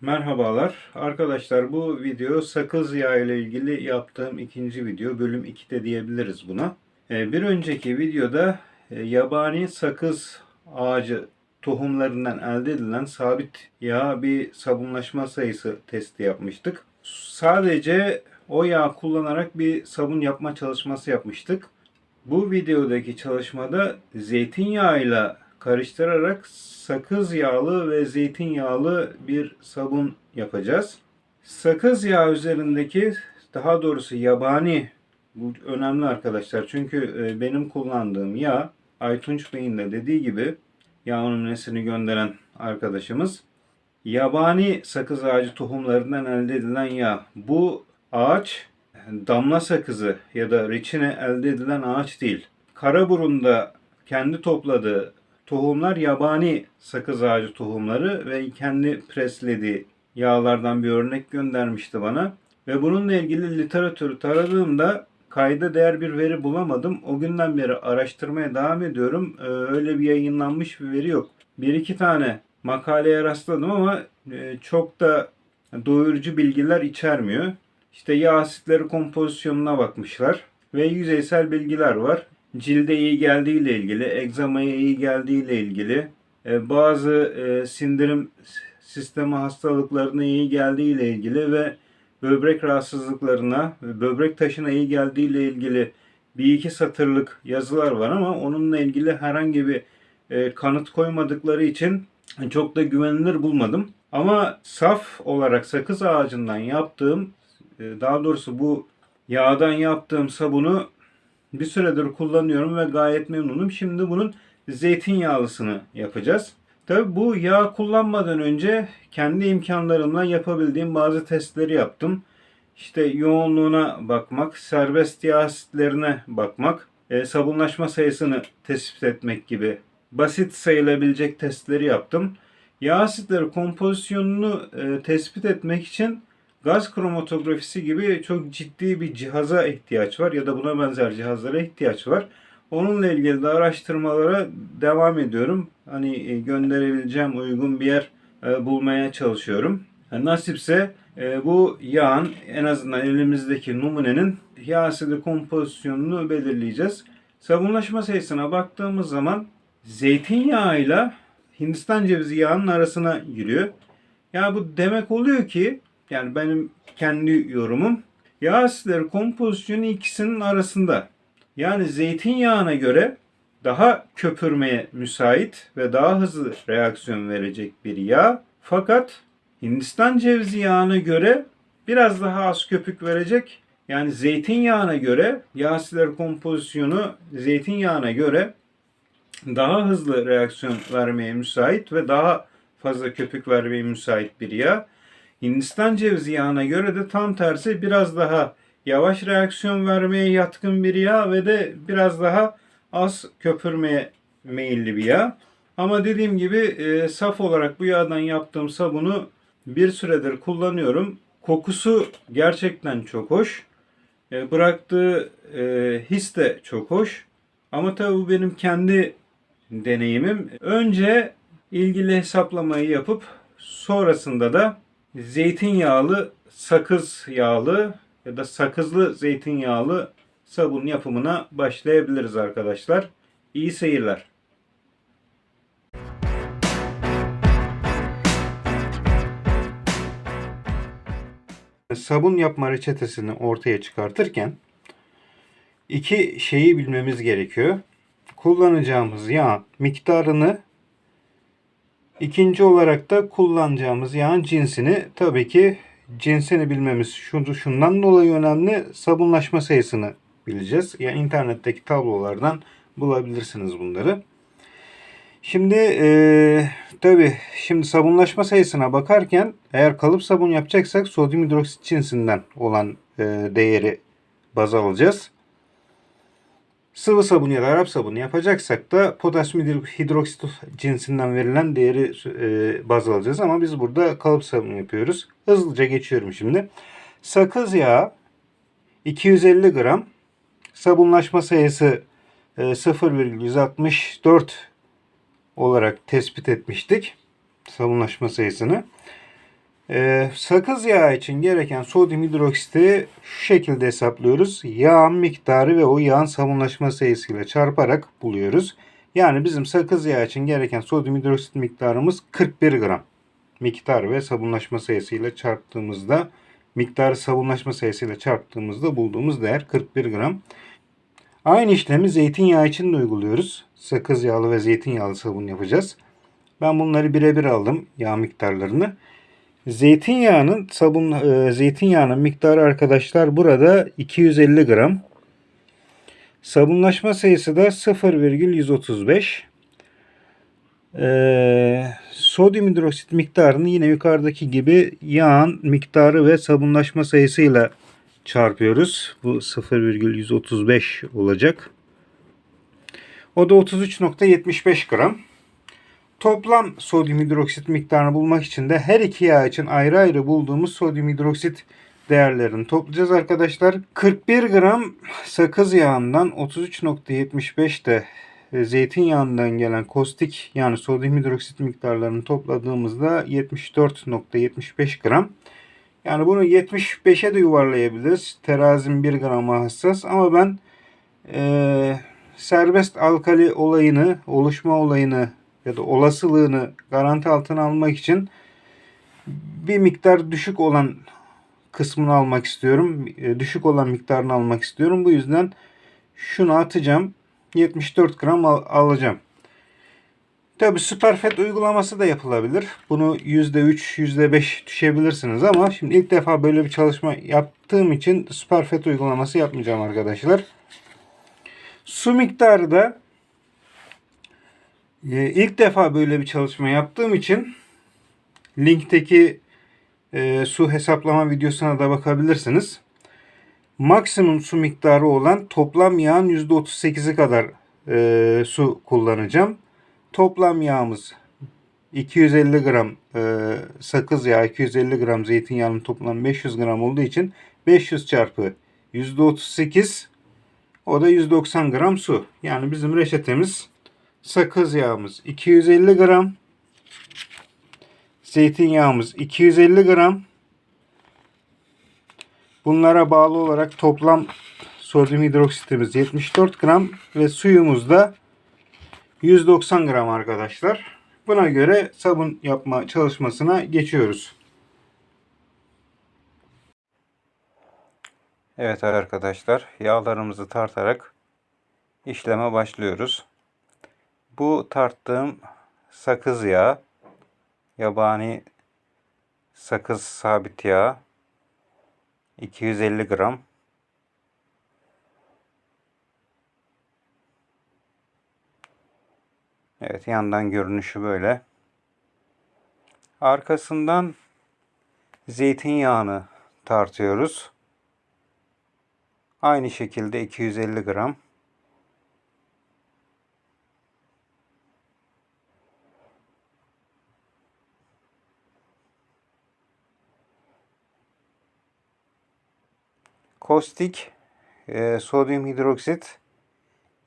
Merhabalar arkadaşlar bu video sakız yağı ile ilgili yaptığım ikinci video bölüm 2'de diyebiliriz buna. Ee, Bir önceki videoda e, yabani sakız ağacı tohumlarından elde edilen sabit yağ bir sabunlaşma sayısı testi yapmıştık. Sadece o yağ kullanarak bir sabun yapma çalışması yapmıştık. Bu videodaki çalışmada zeytinyağıyla karıştırarak sakız yağlı ve zeytinyağlı bir sabun yapacağız. Sakız yağı üzerindeki daha doğrusu yabani bu önemli arkadaşlar. Çünkü e, benim kullandığım yağ Aytunç Bey'in de dediği gibi yağ numunesini gönderen arkadaşımız yabani sakız ağacı tohumlarından elde edilen yağ. Bu ağaç damla sakızı ya da reçine elde edilen ağaç değil. Karaburun'da kendi topladığı tohumlar yabani sakız ağacı tohumları ve kendi preslediği yağlardan bir örnek göndermişti bana. Ve bununla ilgili literatürü taradığımda kayda değer bir veri bulamadım. O günden beri araştırmaya devam ediyorum. Ee, Öyle bir yayınlanmış bir veri yok. Bir iki tane makaleye rastladım ama e, çok da doyurucu bilgiler içermiyor. İşte yağ asitleri kompozisyonuna bakmışlar ve yüzeysel bilgiler var. Cilde iyi geldiği ile ilgili, egzamaya iyi geldiği ile ilgili, e, bazı e, sindirim sistemi hastalıklarına iyi geldiği ile ilgili ve böbrek rahatsızlıklarına, böbrek taşına iyi geldiği ile ilgili bir iki satırlık yazılar var ama onunla ilgili herhangi bir e, kanıt koymadıkları için çok da güvenilir bulmadım. Ama saf olarak sakız ağacından yaptığım, daha doğrusu bu yağdan yaptığım sabunu bir süredir kullanıyorum ve gayet memnunum. Şimdi bunun zeytinyağlısını yapacağız. Tabi bu yağ kullanmadan önce kendi imkanlarımla yapabildiğim bazı testleri yaptım. İşte yoğunluğuna bakmak, serbest yağ asitlerine bakmak, e, sabunlaşma sayısını tespit etmek gibi basit sayılabilecek testleri yaptım. Yağ asitleri kompozisyonunu e, tespit etmek için gaz kromatografisi gibi çok ciddi bir cihaza ihtiyaç var ya da buna benzer cihazlara ihtiyaç var. Onunla ilgili de araştırmalara devam ediyorum. Hani e, gönderebileceğim uygun bir yer e, bulmaya çalışıyorum. E, Nasipse bu yağın en azından elimizdeki numunenin yağ asidi kompozisyonunu belirleyeceğiz. Sabunlaşma sayısına baktığımız zaman zeytinyağıyla Hindistan cevizi yağının arasına giriyor. Yani bu demek oluyor ki yani benim kendi yorumum yağ asitleri kompozisyonu ikisinin arasında. Yani zeytinyağına göre daha köpürmeye müsait ve daha hızlı reaksiyon verecek bir yağ. Fakat Hindistan cevizi yağına göre biraz daha az köpük verecek. Yani zeytinyağına göre yağ asitleri kompozisyonu zeytinyağına göre daha hızlı reaksiyon vermeye müsait ve daha fazla köpük vermeye müsait bir yağ. Hindistan cevizi yağına göre de tam tersi biraz daha yavaş reaksiyon vermeye yatkın bir yağ ve de biraz daha az köpürmeye meyilli bir yağ. Ama dediğim gibi e, saf olarak bu yağdan yaptığım sabunu bir süredir kullanıyorum. Kokusu gerçekten çok hoş. E, bıraktığı e, his de çok hoş. Ama tabii bu benim kendi deneyimim. Önce ilgili hesaplamayı yapıp sonrasında da zeytinyağlı, sakız yağlı ya da sakızlı zeytinyağlı sabun yapımına başlayabiliriz arkadaşlar. İyi seyirler. Sabun yapma reçetesini ortaya çıkartırken iki şeyi bilmemiz gerekiyor. Kullanacağımız yağ miktarını İkinci olarak da kullanacağımız yağın cinsini tabii ki cinsini bilmemiz şu, şundan dolayı önemli sabunlaşma sayısını bileceğiz. Yani internetteki tablolardan bulabilirsiniz bunları. Şimdi e, tabii şimdi sabunlaşma sayısına bakarken eğer kalıp sabun yapacaksak sodyum hidroksit cinsinden olan e, değeri baz alacağız. Sıvı sabun ya da Arap sabunu yapacaksak da potasyum hidroksit cinsinden verilen değeri e, baz alacağız. Ama biz burada kalıp sabunu yapıyoruz. Hızlıca geçiyorum şimdi. Sakız yağı 250 gram. Sabunlaşma sayısı e, 0,164 olarak tespit etmiştik. Sabunlaşma sayısını. Ee, sakız yağı için gereken sodyum hidroksiti şu şekilde hesaplıyoruz. Yağın miktarı ve o yağın sabunlaşma sayısıyla çarparak buluyoruz. Yani bizim sakız yağı için gereken sodyum hidroksit miktarımız 41 gram. Miktar ve sabunlaşma sayısıyla çarptığımızda miktarı sabunlaşma sayısıyla çarptığımızda bulduğumuz değer 41 gram. Aynı işlemi zeytinyağı için de uyguluyoruz. Sakız yağlı ve zeytinyağlı sabun yapacağız. Ben bunları birebir aldım yağ miktarlarını. Zeytinyağının sabun e, zeytinyağının miktarı arkadaşlar burada 250 gram. Sabunlaşma sayısı da 0,135. Ee, sodyum hidroksit miktarını yine yukarıdaki gibi yağın miktarı ve sabunlaşma sayısıyla çarpıyoruz. Bu 0,135 olacak. O da 33.75 gram. Toplam sodyum hidroksit miktarını bulmak için de her iki yağ için ayrı ayrı bulduğumuz sodyum hidroksit değerlerini toplayacağız arkadaşlar. 41 gram sakız yağından 33.75 de e, zeytinyağından gelen kostik yani sodyum hidroksit miktarlarını topladığımızda 74.75 gram. Yani bunu 75'e de yuvarlayabiliriz. Terazim 1 grama hassas ama ben e, serbest alkali olayını, oluşma olayını ya da olasılığını garanti altına almak için bir miktar düşük olan kısmını almak istiyorum. E, düşük olan miktarını almak istiyorum. Bu yüzden şunu atacağım. 74 gram al alacağım. Tabi Superfet uygulaması da yapılabilir. Bunu %3, %5 düşebilirsiniz ama şimdi ilk defa böyle bir çalışma yaptığım için Superfet uygulaması yapmayacağım arkadaşlar. Su miktarı da e, ilk defa böyle bir çalışma yaptığım için linkteki e, su hesaplama videosuna da bakabilirsiniz. Maksimum su miktarı olan toplam yağın %38'i kadar e, su kullanacağım. Toplam yağımız 250 gram e, sakız yağı, 250 gram zeytinyağının toplam 500 gram olduğu için 500 çarpı %38 o da 190 gram su. Yani bizim reçetemiz sakız yağımız 250 gram zeytinyağımız 250 gram bunlara bağlı olarak toplam sodyum hidroksitimiz 74 gram ve suyumuz da 190 gram arkadaşlar. Buna göre sabun yapma çalışmasına geçiyoruz. Evet arkadaşlar yağlarımızı tartarak işleme başlıyoruz. Bu tarttığım sakız yağı yabani sakız sabit yağ 250 gram Evet yandan görünüşü böyle. Arkasından zeytinyağını tartıyoruz. Aynı şekilde 250 gram. Kostik e, sodyum hidroksit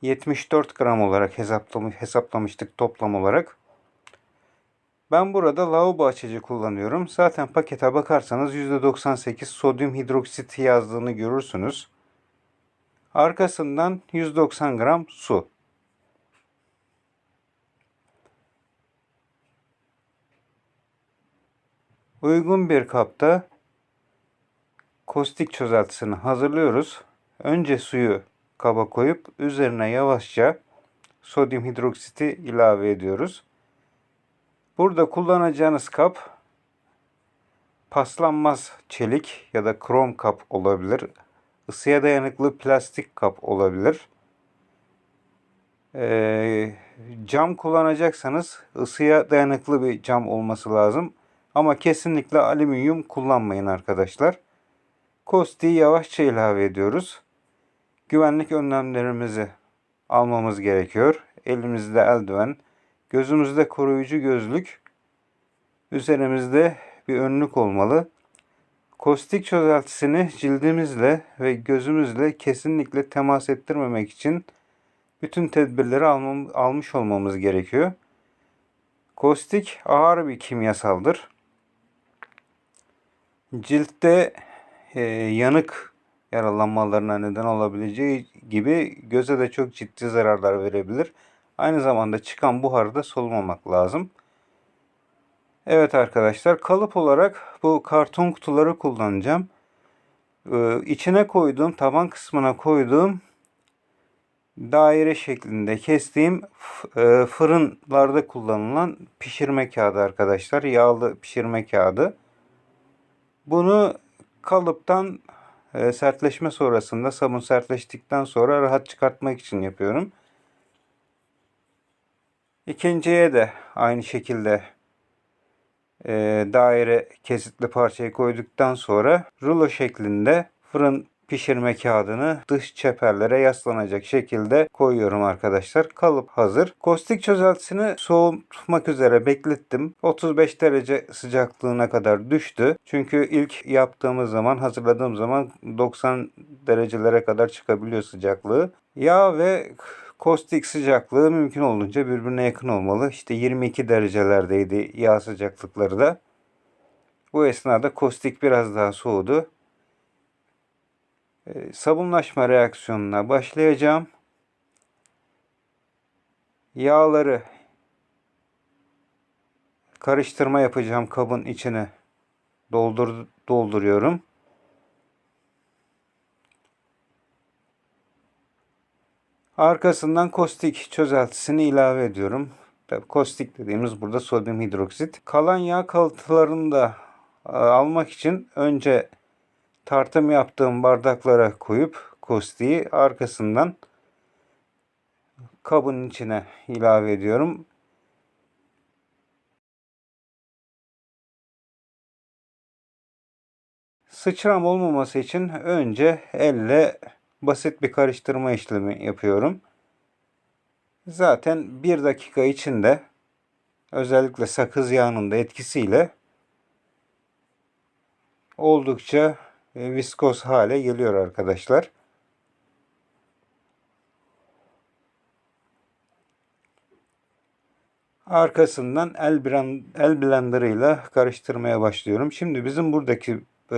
74 gram olarak hesaplamış, hesaplamıştık toplam olarak. Ben burada lavabo açıcı kullanıyorum. Zaten pakete bakarsanız %98 sodyum hidroksit yazdığını görürsünüz. Arkasından 190 gram su. Uygun bir kapta kostik çözeltisini hazırlıyoruz. Önce suyu kaba koyup üzerine yavaşça sodyum hidroksiti ilave ediyoruz. Burada kullanacağınız kap paslanmaz çelik ya da krom kap olabilir. Isıya dayanıklı plastik kap olabilir. Ee, cam kullanacaksanız ısıya dayanıklı bir cam olması lazım. Ama kesinlikle alüminyum kullanmayın arkadaşlar. Kostiği yavaşça ilave ediyoruz. Güvenlik önlemlerimizi almamız gerekiyor. Elimizde eldiven, gözümüzde koruyucu gözlük, üzerimizde bir önlük olmalı. Kostik çözeltisini cildimizle ve gözümüzle kesinlikle temas ettirmemek için bütün tedbirleri almam, almış olmamız gerekiyor. Kostik ağır bir kimyasaldır. Ciltte e, yanık yaralanmalarına neden olabileceği gibi göze de çok ciddi zararlar verebilir. Aynı zamanda çıkan buharı da solumamak lazım. Evet arkadaşlar kalıp olarak bu karton kutuları kullanacağım. Ee, içine koyduğum taban kısmına koyduğum daire şeklinde kestiğim e, fırınlarda kullanılan pişirme kağıdı arkadaşlar. Yağlı pişirme kağıdı. Bunu kalıptan e, sertleşme sonrasında sabun sertleştikten sonra rahat çıkartmak için yapıyorum. İkinciye de aynı şekilde e, daire kesitli parçayı koyduktan sonra rulo şeklinde fırın pişirme kağıdını dış çeperlere yaslanacak şekilde koyuyorum arkadaşlar. Kalıp hazır. Kostik çözeltisini soğutmak üzere beklettim. 35 derece sıcaklığına kadar düştü. Çünkü ilk yaptığımız zaman hazırladığım zaman 90 derecelere kadar çıkabiliyor sıcaklığı. Yağ ve kostik sıcaklığı mümkün olduğunca birbirine yakın olmalı. İşte 22 derecelerdeydi yağ sıcaklıkları da. Bu esnada kostik biraz daha soğudu. Ee, sabunlaşma reaksiyonuna başlayacağım. Yağları karıştırma yapacağım kabın içine doldur dolduruyorum. Arkasından kostik çözeltisini ilave ediyorum. Tabii kostik dediğimiz burada sodyum hidroksit. Kalan yağ kalıntılarını da e, almak için önce tartım yaptığım bardaklara koyup kostiği arkasından kabın içine ilave ediyorum. Sıçram olmaması için önce elle basit bir karıştırma işlemi yapıyorum. Zaten bir dakika içinde özellikle sakız yağının da etkisiyle oldukça viskoz hale geliyor arkadaşlar. Arkasından el, brand, el blenderıyla karıştırmaya başlıyorum. Şimdi bizim buradaki e,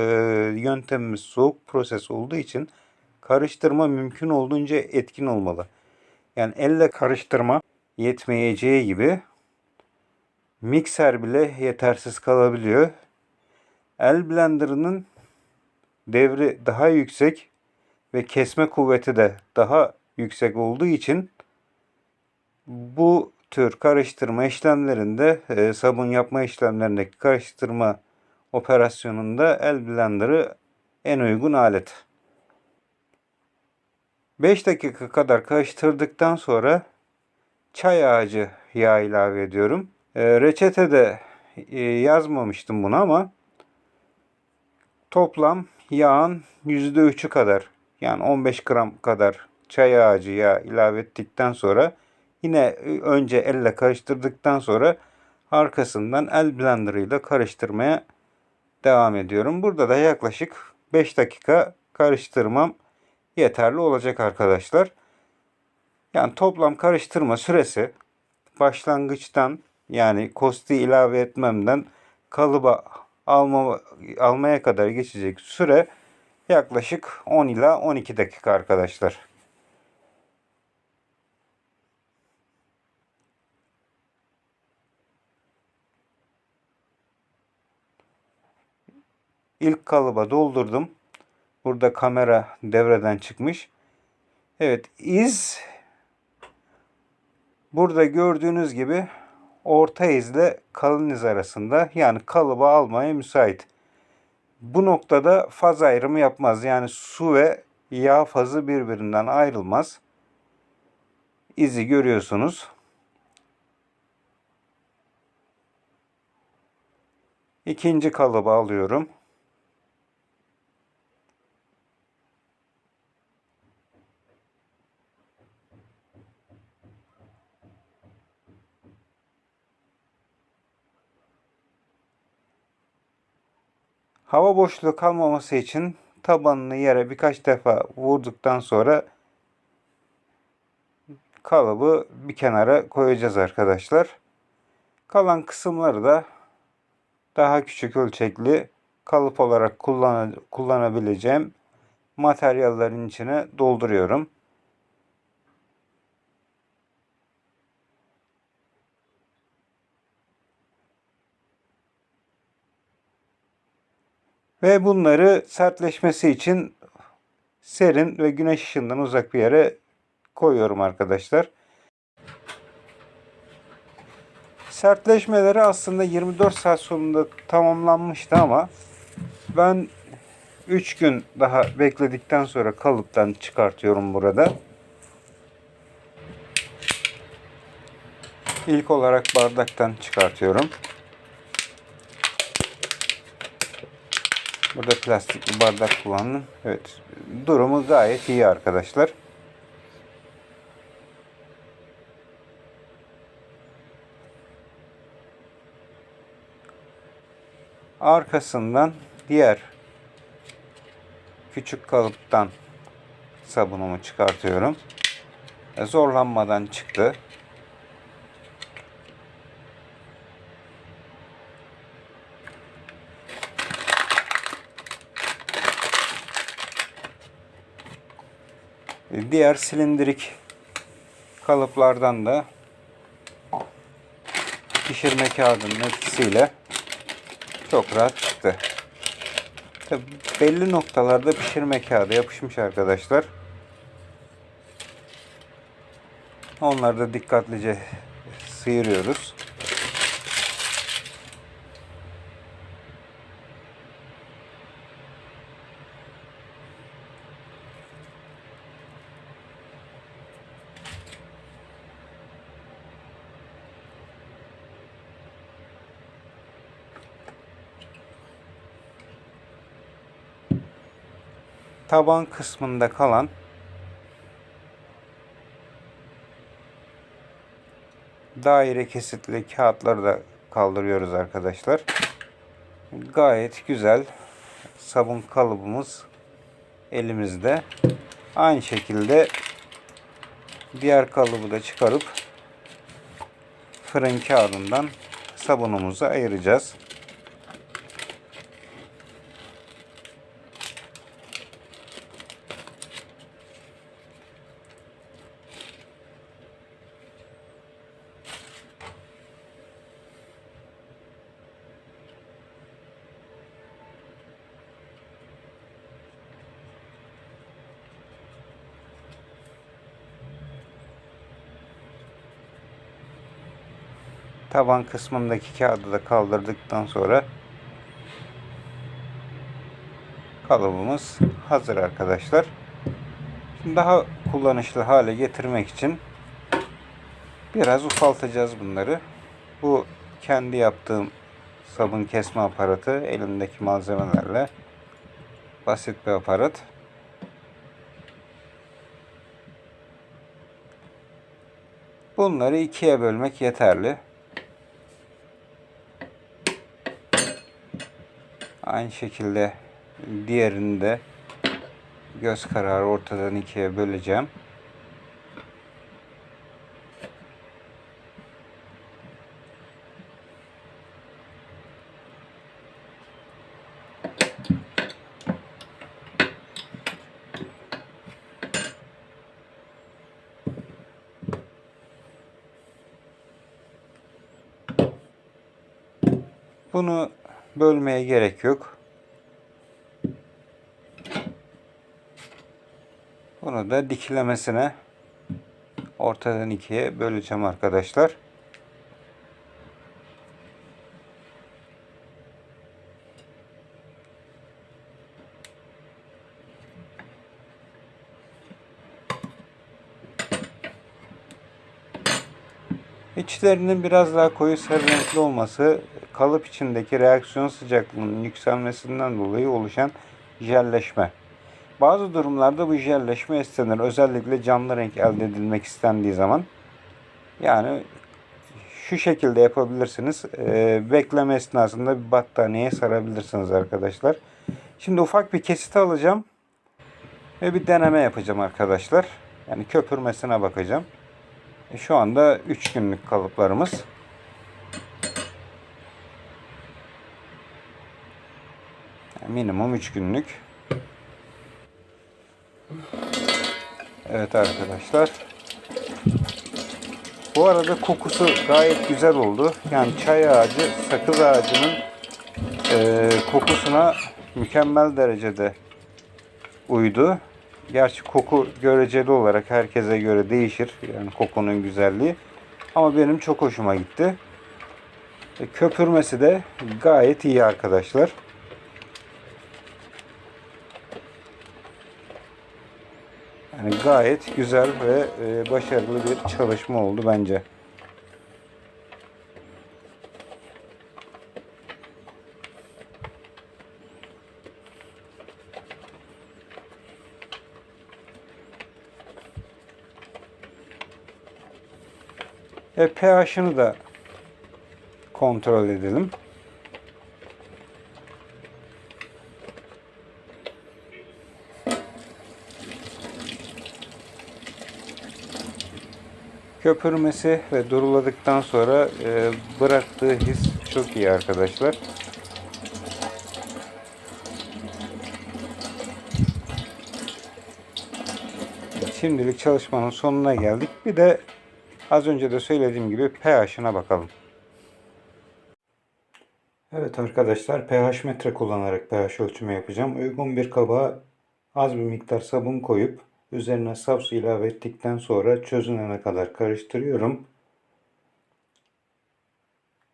yöntemimiz soğuk proses olduğu için karıştırma mümkün olduğunca etkin olmalı. Yani elle karıştırma yetmeyeceği gibi mikser bile yetersiz kalabiliyor. El blenderının devri daha yüksek ve kesme kuvveti de daha yüksek olduğu için bu tür karıştırma işlemlerinde e, sabun yapma işlemlerindeki karıştırma operasyonunda el blenderı en uygun alet. 5 dakika kadar karıştırdıktan sonra çay ağacı yağı ilave ediyorum. E, reçetede e, yazmamıştım bunu ama toplam yağın %3'ü kadar yani 15 gram kadar çay ağacı yağı ilave ettikten sonra yine önce elle karıştırdıktan sonra arkasından el blender ile karıştırmaya devam ediyorum. Burada da yaklaşık 5 dakika karıştırmam yeterli olacak arkadaşlar. Yani toplam karıştırma süresi başlangıçtan yani kosti ilave etmemden kalıba alma, almaya kadar geçecek süre yaklaşık 10 ila 12 dakika arkadaşlar. İlk kalıba doldurdum. Burada kamera devreden çıkmış. Evet iz burada gördüğünüz gibi orta izle kalın iz arasında yani kalıba almaya müsait. Bu noktada faz ayrımı yapmaz. Yani su ve yağ fazı birbirinden ayrılmaz. İzi görüyorsunuz. İkinci kalıbı alıyorum. Hava boşluğu kalmaması için tabanını yere birkaç defa vurduktan sonra kalıbı bir kenara koyacağız arkadaşlar. Kalan kısımları da daha küçük ölçekli kalıp olarak kullan kullanabileceğim materyallerin içine dolduruyorum. Ve bunları sertleşmesi için serin ve güneş ışığından uzak bir yere koyuyorum arkadaşlar. Sertleşmeleri aslında 24 saat sonunda tamamlanmıştı ama ben 3 gün daha bekledikten sonra kalıptan çıkartıyorum burada. İlk olarak bardaktan çıkartıyorum. Burada plastik bir bardak kullandım. Evet. Durumu gayet iyi arkadaşlar. Arkasından diğer küçük kalıptan sabunumu çıkartıyorum. Zorlanmadan çıktı. Diğer silindirik kalıplardan da pişirme kağıdının etkisiyle çok rahat çıktı. Tabi belli noktalarda pişirme kağıdı yapışmış arkadaşlar. Onları da dikkatlice sıyırıyoruz. Taban kısmında kalan daire kesitli kağıtları da kaldırıyoruz arkadaşlar. Gayet güzel sabun kalıbımız elimizde. Aynı şekilde diğer kalıbı da çıkarıp fırın kağıdından sabunumuzu ayıracağız. Taban kısmındaki kağıdı da kaldırdıktan sonra kalıbımız hazır arkadaşlar. Şimdi daha kullanışlı hale getirmek için biraz ufaltacağız bunları. Bu kendi yaptığım sabun kesme aparatı elimdeki malzemelerle basit bir aparat. Bunları ikiye bölmek yeterli. Aynı şekilde diğerini de göz kararı ortadan ikiye böleceğim. Bunu bölmeye gerek yok. Bunu da dikilemesine ortadan ikiye böleceğim arkadaşlar. İçlerinin biraz daha koyu sarı renkli olması kalıp içindeki reaksiyon sıcaklığının yükselmesinden dolayı oluşan jelleşme. Bazı durumlarda bu jelleşme istenir. Özellikle canlı renk elde edilmek istendiği zaman. Yani şu şekilde yapabilirsiniz. Ee, bekleme esnasında bir battaniyeye sarabilirsiniz arkadaşlar. Şimdi ufak bir kesit alacağım. Ve bir deneme yapacağım arkadaşlar. Yani köpürmesine bakacağım. E, şu anda 3 günlük kalıplarımız. Minimum 3 günlük. Evet arkadaşlar. Bu arada kokusu gayet güzel oldu. Yani çay ağacı, sakız ağacının e, kokusuna mükemmel derecede uydu. Gerçi koku göreceli olarak herkese göre değişir. Yani kokunun güzelliği. Ama benim çok hoşuma gitti. E, köpürmesi de gayet iyi arkadaşlar. Yani gayet güzel ve e, başarılı bir çalışma oldu bence. E, pH'ını da kontrol edelim. Köpürmesi ve duruladıktan sonra e, bıraktığı his çok iyi arkadaşlar. Şimdilik çalışmanın sonuna geldik. Bir de az önce de söylediğim gibi pH'ına bakalım. Evet arkadaşlar pH metre kullanarak pH ölçümü yapacağım. Uygun bir kaba az bir miktar sabun koyup üzerine saf su ilave ettikten sonra çözünene kadar karıştırıyorum.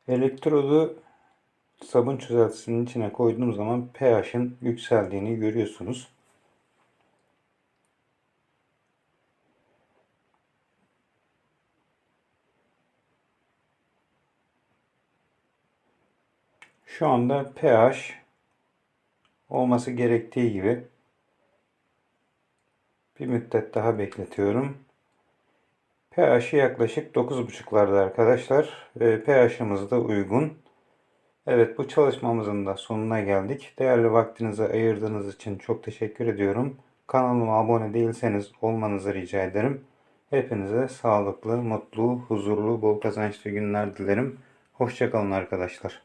Elektrodu sabun çözeltisinin içine koyduğum zaman pH'in yükseldiğini görüyorsunuz. Şu anda pH olması gerektiği gibi bir müddet daha bekletiyorum. pH'i yaklaşık 9.5'larda arkadaşlar. E, pH'ımız da uygun. Evet bu çalışmamızın da sonuna geldik. Değerli vaktinizi ayırdığınız için çok teşekkür ediyorum. Kanalıma abone değilseniz olmanızı rica ederim. Hepinize sağlıklı, mutlu, huzurlu, bol kazançlı günler dilerim. Hoşçakalın arkadaşlar.